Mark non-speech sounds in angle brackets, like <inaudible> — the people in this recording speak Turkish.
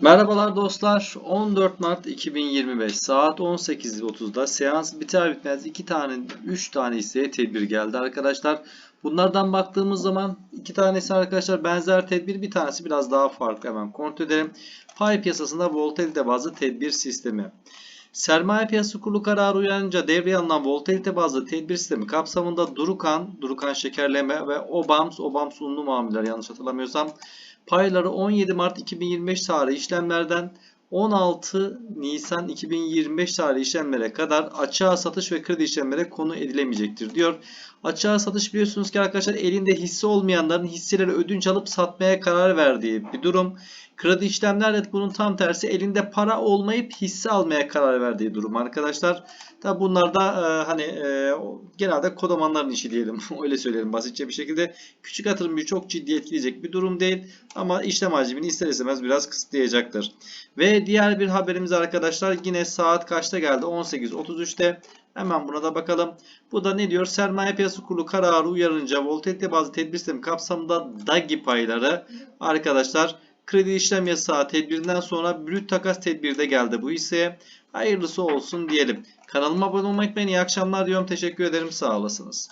Merhabalar dostlar. 14 Mart 2025 saat 18.30'da seans biter bitmez 2 tane 3 tane hisseye tedbir geldi arkadaşlar. Bunlardan baktığımız zaman iki tanesi arkadaşlar benzer tedbir bir tanesi biraz daha farklı hemen kontrol edelim. Pay piyasasında volatilite bazlı tedbir sistemi. Sermaye piyasası kurulu kararı uyarınca devreye alınan volatilite bazlı tedbir sistemi kapsamında Durukan, Durukan şekerleme ve Obams, Obams unlu mamuller yanlış hatırlamıyorsam payları 17 Mart 2025 tarihi işlemlerden 16 Nisan 2025 tarihi işlemlere kadar açığa satış ve kredi işlemlere konu edilemeyecektir diyor. Açığa satış biliyorsunuz ki arkadaşlar elinde hisse olmayanların hisseleri ödünç alıp satmaya karar verdiği bir durum. Kredi işlemler de bunun tam tersi elinde para olmayıp hisse almaya karar verdiği durum arkadaşlar. Tabi bunlar da e, hani e, genelde kodamanların işi diyelim. <laughs> Öyle söyleyelim basitçe bir şekilde. Küçük yatırımcıyı çok ciddi etkileyecek bir durum değil. Ama işlem hacmini ister istemez biraz kısıtlayacaktır. Ve diğer bir haberimiz arkadaşlar yine saat kaçta geldi? 18.33'te. Hemen buna da bakalım. Bu da ne diyor? Sermaye piyasası kurulu kararı uyarınca volatilite bazı tedbir sistemi kapsamında DAGI payları arkadaşlar kredi işlem yasağı tedbirinden sonra brüt takas tedbiri de geldi bu hisseye. Hayırlısı olsun diyelim. Kanalıma abone olmayı unutmayın. İyi akşamlar diyorum. Teşekkür ederim. Sağ olasınız.